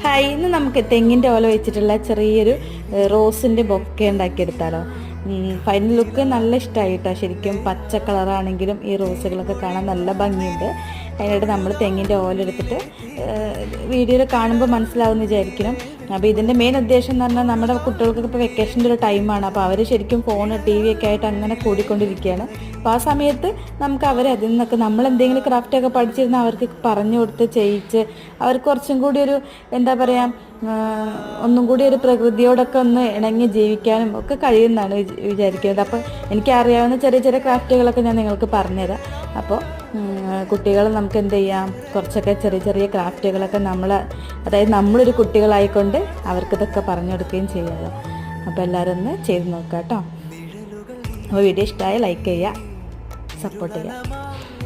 Hi ഇന്ന് നമുക്ക് തെങ്ങിന്റെ ഓല വെച്ചിട്ടുള്ള ചെറിയൊരു റോസിന്റെ ബൊക്കെ ഉണ്ടാക്കിയെടുത്താലോ. ഫൈനൽ ലുക്ക് നല്ല ഇഷ്ടമായിട്ടോ ശരിക്കും പച്ച കളറാണെങ്കിലും ഈ റോസുകളൊക്കെ കാണാൻ നല്ല ഭംഗിയുണ്ട്. അതിനായിട്ട് നമ്മൾ തെങ്ങിന്റെ ഓല എടുത്തിട്ട് വീഡിയോയിൽ കാണുമ്പോൾ മനസ്സിലാവുമെന്ന് വിചാരിക്കണം അപ്പോൾ ഇതിന്റെ മെയിൻ ഉദ്ദേശം എന്ന് പറഞ്ഞാൽ നമ്മുടെ കുട്ടികൾക്കൊക്കെ ഇപ്പോൾ വെക്കേഷന്റെ ഒരു ടൈമാണ് അപ്പോൾ അവർ ശരിക്കും ഫോൺ ടി വി ഒക്കെ ആയിട്ട് അങ്ങനെ കൂടിക്കൊണ്ടിരിക്കുകയാണ്. അപ്പോൾ ആ സമയത്ത് നമുക്ക് അവർ അതിൽ നിന്നൊക്കെ നമ്മൾ എന്തെങ്കിലും ക്രാഫ്റ്റൊക്കെ പഠിച്ചിരുന്ന അവർക്ക് പറഞ്ഞു കൊടുത്ത് ചെയ്യിച്ച് അവർക്ക് കുറച്ചും കൂടി ഒരു എന്താ പറയുക ഒന്നും കൂടി ഒരു പ്രകൃതിയോടൊക്കെ ഒന്ന് ഇണങ്ങി ജീവിക്കാനും ഒക്കെ കഴിയുമെന്നാണ് വിച- വിചാരിക്കുന്നത്. അപ്പോൾ എനിക്കറിയാവുന്ന ചെറിയ ചെറിയ ക്രാഫ്റ്റുകളൊക്കെ ഞാൻ നിങ്ങൾക്ക് പറഞ്ഞുതരാം. അപ്പോൾ കുട്ടികൾ നമുക്ക് എന്ത് ചെയ്യാം? കുറച്ചൊക്കെ ചെറിയ ചെറിയ ക്രാഫ്റ്റുകളൊക്കെ നമ്മൾ അതായത് നമ്മളൊരു കുട്ടികളായിക്കൊണ്ട് അവർക്കിതൊക്കെ പറഞ്ഞു കൊടുക്കുകയും ചെയ്യാമല്ലോ അപ്പോൾ എല്ലാവരും ഒന്ന് ചെയ്ത് നോക്കാം കേട്ടോ. അപ്പോൾ വീഡിയോ ഇഷ്ടമായ ലൈക്ക് ചെയ്യുക. സപ്പോർട്ട് ചെയ്യാം